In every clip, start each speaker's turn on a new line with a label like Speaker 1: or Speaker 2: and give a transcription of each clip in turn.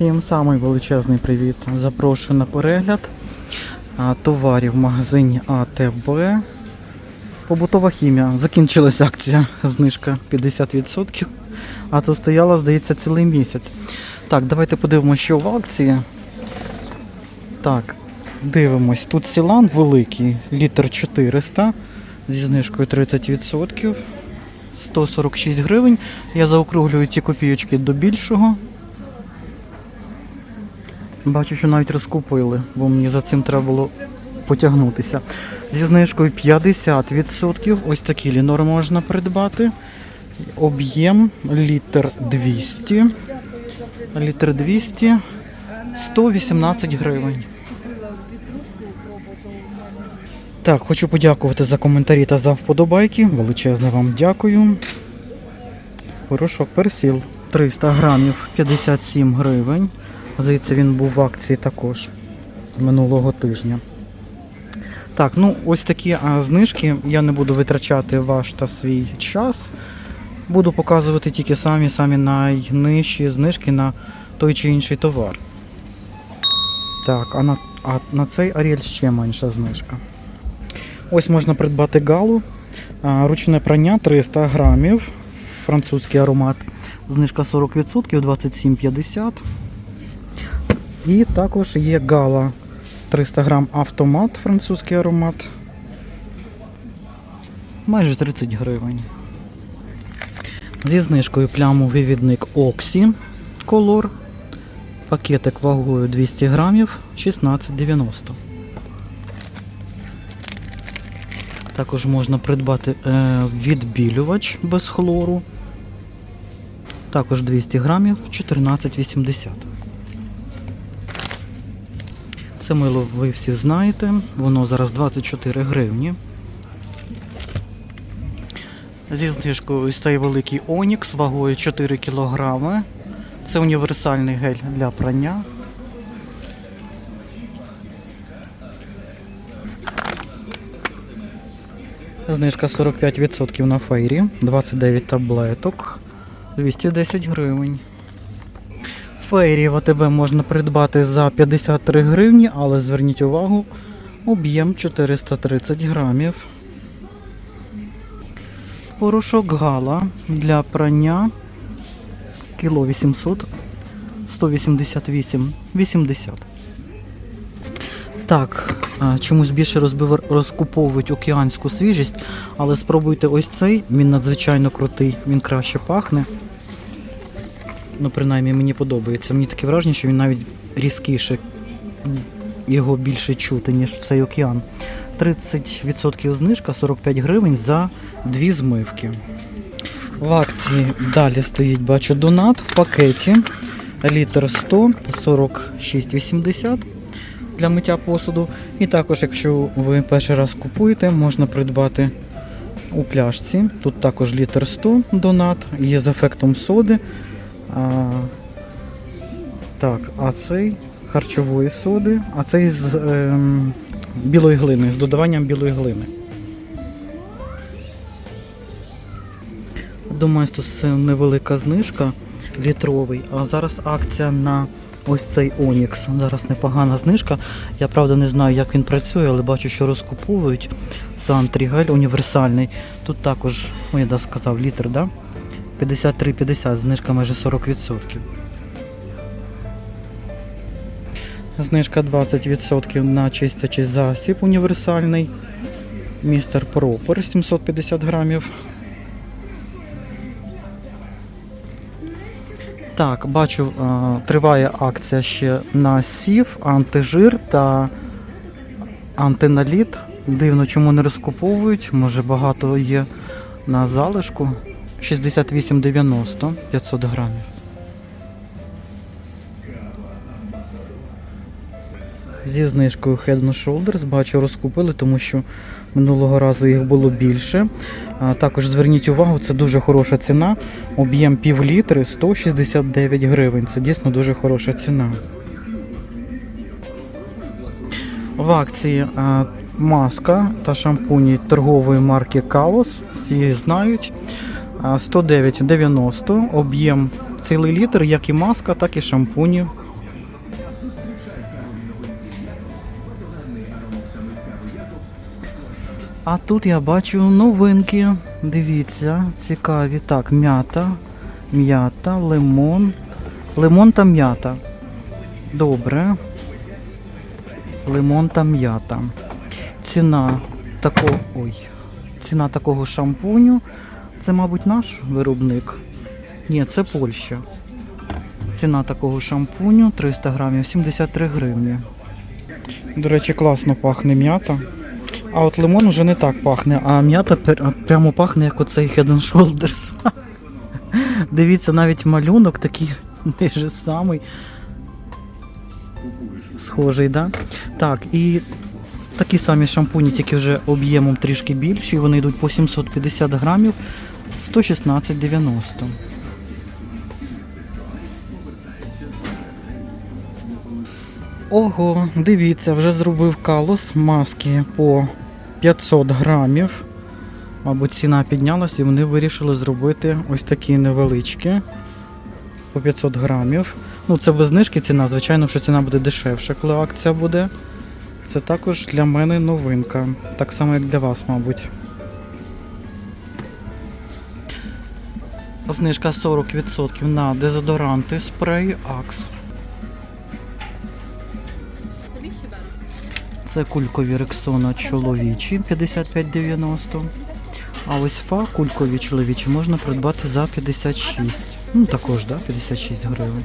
Speaker 1: Всім самий величезний привіт. Запрошую на перегляд товарів в магазині АТБ. Побутова хімія. Закінчилась акція, знижка 50%. А то стояла, здається, цілий місяць. Так, давайте подивимося, що в акції. Так, дивимось. Тут сілан великий, літр 400 зі знижкою 30%. 146 гривень. Я заокруглюю ці копійочки до більшого. Бачу, що навіть розкупили, бо мені за цим треба було потягнутися. Зі знижкою 50%. Ось такі лінори можна придбати. Об'єм літр 200. Літр 200 118 гривень. Так, хочу подякувати за коментарі та за вподобайки. Величезне вам дякую. Порошок персіл 300 грамів 57 гривень. Здається, він був в акції також минулого тижня. Так, ну ось такі а, знижки. Я не буду витрачати ваш та свій час. Буду показувати тільки самі самі найнижчі знижки на той чи інший товар. Так, а на, а на цей Аріель ще менша знижка. Ось можна придбати галу. А, Ручне прання 300 грамів. Французький аромат. Знижка 40%, 27,50. І також є гала 300 грам автомат, французький аромат. Майже 30 гривень. Зі знижкою плямовий відник Oxy Color. Пакетик вагою 200 грамів 16,90. Також можна придбати е, відбілювач без хлору. Також 200 грамів 14,80. Це мило ви всі знаєте. Воно зараз 24 гривні. Зі знижкою цей великий Онікс вагою 4 кг. Це універсальний гель для прання. Знижка 45% на фейрі, 29 таблеток, 210 гривень. Фейрі в АТБ можна придбати за 53 гривні, але зверніть увагу, об'єм 430 грамів. Порошок Гала для прання кіло 800, 188, 80. Так, чомусь більше розбив- розкуповують океанську свіжість, але спробуйте ось цей, він надзвичайно крутий, він краще пахне. Ну, принаймні мені подобається. Мені таке враження, що він навіть різкіше, його більше чути, ніж цей океан. 30% знижка, 45 гривень за дві змивки. В акції далі стоїть, бачу, донат в пакеті. Літр 100, 46,80 для миття посуду. І також, якщо ви перший раз купуєте, можна придбати у пляшці. Тут також літр 100 донат, є з ефектом соди. А, так, а цей харчової соди, а цей з ем, білої глини, з додаванням білої глини. Думаю, що це невелика знижка літровий, а зараз акція на ось цей Онікс. Зараз непогана знижка. Я правда не знаю, як він працює, але бачу, що розкуповують Сантрігель універсальний. Тут також, ну я да, сказав, літр, да? 53,50, знижка майже 40%. Знижка 20% на чистячий засіб універсальний. Містер Пропер 750 грамів. Так, бачу, е, триває акція ще на сів, антижир та антиналіт. Дивно, чому не розкуповують. Може багато є на залишку. 68,90 500 грамів. Зі знижкою Head and Shoulders бачу розкупили, тому що минулого разу їх було більше. Також зверніть увагу, це дуже хороша ціна. Об'єм пів літри 169 гривень. Це дійсно дуже хороша ціна. В акції маска та шампуні торгової марки Kalos. Всі їх знають. А, 109,90. Об'єм цілий літр, як і маска, так і шампуні. А тут я бачу новинки. Дивіться, цікаві. Так, м'ята, м'ята, лимон. Лимон та м'ята. Добре. Лимон та м'ята. Ціна такого. Ой. Ціна такого шампуню. Це, мабуть, наш виробник. Ні, це Польща. Ціна такого шампуню 300 грамів 73 гривні. До речі, класно пахне м'ята. А от лимон уже не так пахне, а м'ята прямо пахне, як оцей Head and Shoulders. Дивіться, навіть малюнок такий майже самий. Схожий, да? Так, і такі самі шампуні, тільки вже об'ємом трішки більші. Вони йдуть по 750 грамів 116,90. Ого, дивіться, вже зробив калос маски по 500 грамів. Мабуть, ціна піднялася і вони вирішили зробити ось такі невеличкі по 500 грамів. Ну, це без знижки ціна, звичайно, що ціна буде дешевша, коли акція буде. Це також для мене новинка. Так само, як для вас, мабуть. Знижка 40% на дезодоранти спрей Акс. Це кулькові рексона чоловічі 55,90. А ось фа кулькові чоловічі можна придбати за 56. Ну також, да, 56 гривень.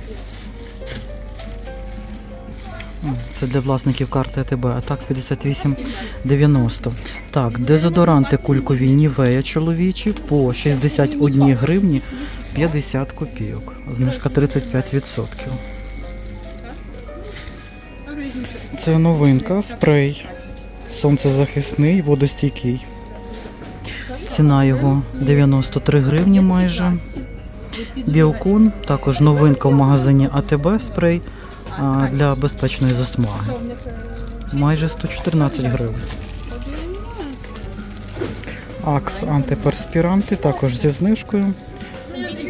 Speaker 1: Це для власників карти АТБ, а так 58,90. Так, дезодоранти кулькові Нівея чоловічі по 61 гривні 50 копійок. Знижка 35%. Це новинка, спрей. Сонцезахисний, водостійкий. Ціна його 93 гривні майже. Біокун, також новинка в магазині АТБ спрей для безпечної засмаги. Майже 114 гривень. Акс антиперспіранти, також зі знижкою.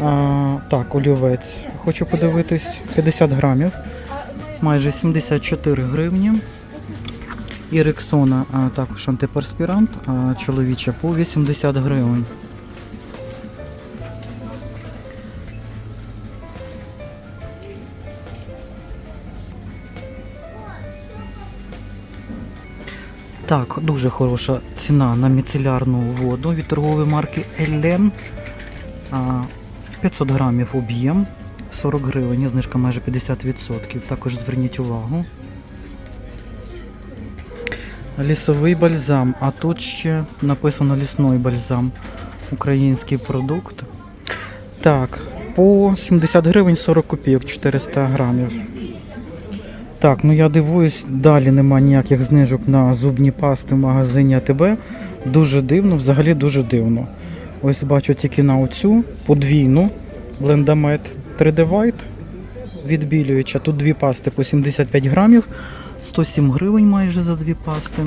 Speaker 1: А, так, олівець. Хочу подивитись 50 грамів. Майже 74 гривні. І Рексона а, також антиперспірант, а, чоловіча по 80 гривень. Так, дуже хороша ціна на міцелярну воду від торгової марки Елен. 500 грамів об'єм, 40 гривень, знижка майже 50%. Також зверніть увагу. Лісовий бальзам, а тут ще написано лісний бальзам. Український продукт. Так, по 70 гривень 40 копійок, 400 грамів. Так, ну я дивуюсь, далі нема ніяких знижок на зубні пасти в магазині АТБ. Дуже дивно, взагалі дуже дивно. Ось бачу тільки на оцю подвійну блендамет 3D White відбілююча. Тут дві пасти по 75 грамів, 107 гривень майже за дві пасти.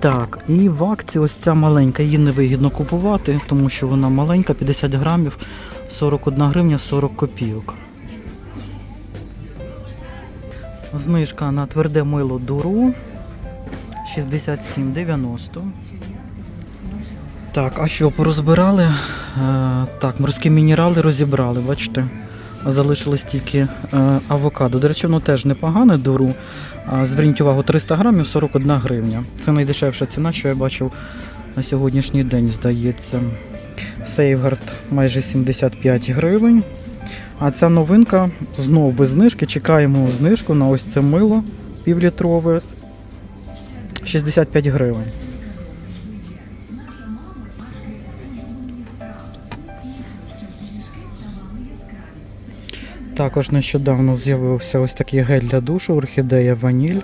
Speaker 1: Так, і в акції ось ця маленька, її невигідно купувати, тому що вона маленька, 50 грамів, 41 гривня 40 копійок. Знижка на тверде мило дуру 67,90. Так, а що, порозбирали? Е, так, морські мінерали розібрали, бачите? Залишилось тільки е, авокадо. До речі, воно теж непогане дуру. Зверніть увагу, 300 грамів 41 гривня. Це найдешевша ціна, що я бачив на сьогоднішній день, здається. Сейфгард майже 75 гривень. А ця новинка знову без знижки. Чекаємо знижку на ось це мило півлітрове 65 гривень. Також нещодавно з'явився ось такий гель для душу, орхідея ваніль.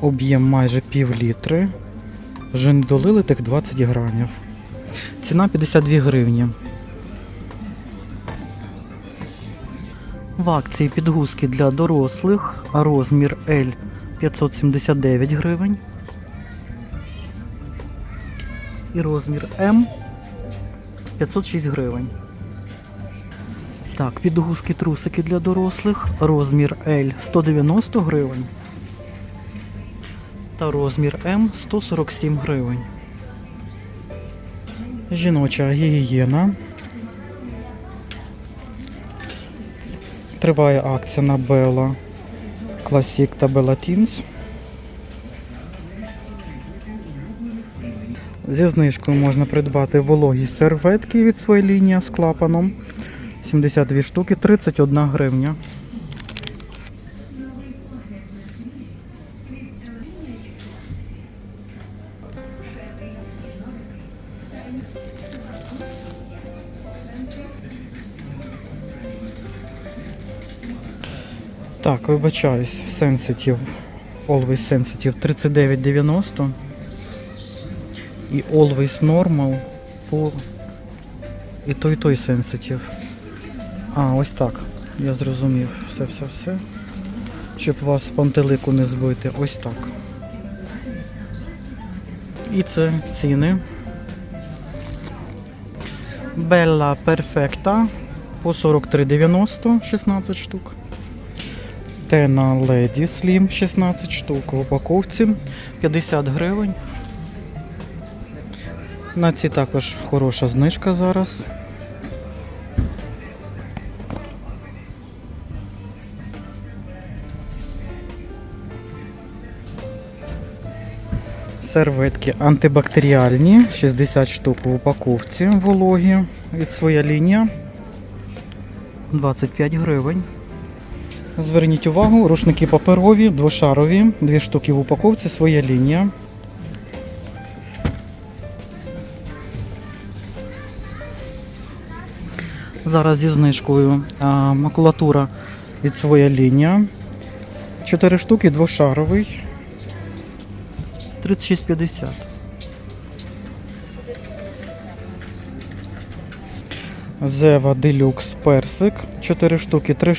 Speaker 1: Об'єм майже пів літри. Вже не долили тих 20 грамів. Ціна 52 гривні. В акції підгузки для дорослих, розмір L 579 гривень. І розмір М 506 гривень. Так, підгузки трусики для дорослих. Розмір L 190 гривень. Та розмір М 147 гривень. Жіноча гігієна. Триває акція на Bella Classic та Bella Teens. Зі знижкою можна придбати вологі серветки від своєї лінії з клапаном. 72 штуки, 31 гривня. Так, вибачаюсь, Sensitive, Always Sensitive 39,90 і Always Normal по і той і той Sensitive. А, ось так. Я зрозумів. Все, все, все. Щоб вас з пантелику не збити. Ось так. І це ціни. Bella Perfecta по 43,90 16 штук. Тена Lady Slim 16 штук в упаковці 50 гривень. На ці також хороша знижка зараз. Серветки антибактеріальні, 60 штук в упаковці вологі від своя лінія. 25 гривень. Зверніть увагу, рушники паперові, двошарові, дві штуки в упаковці, своя лінія. Зараз зі знижкою а, макулатура від своя лінія. 4 штуки, двошаровий. 36,50. Зева Делюкс Персик. 4 штуки, 3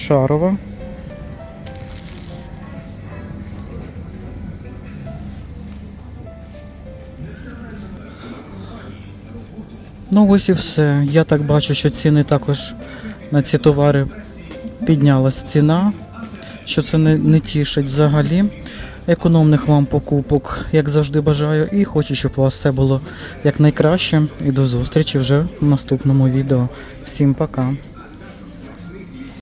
Speaker 1: Ну ось і все. Я так бачу, що ціни також на ці товари піднялась ціна, що це не, не тішить взагалі. Економних вам покупок, як завжди, бажаю, і хочу, щоб у вас все було якнайкраще. І до зустрічі вже в наступному відео. Всім пока!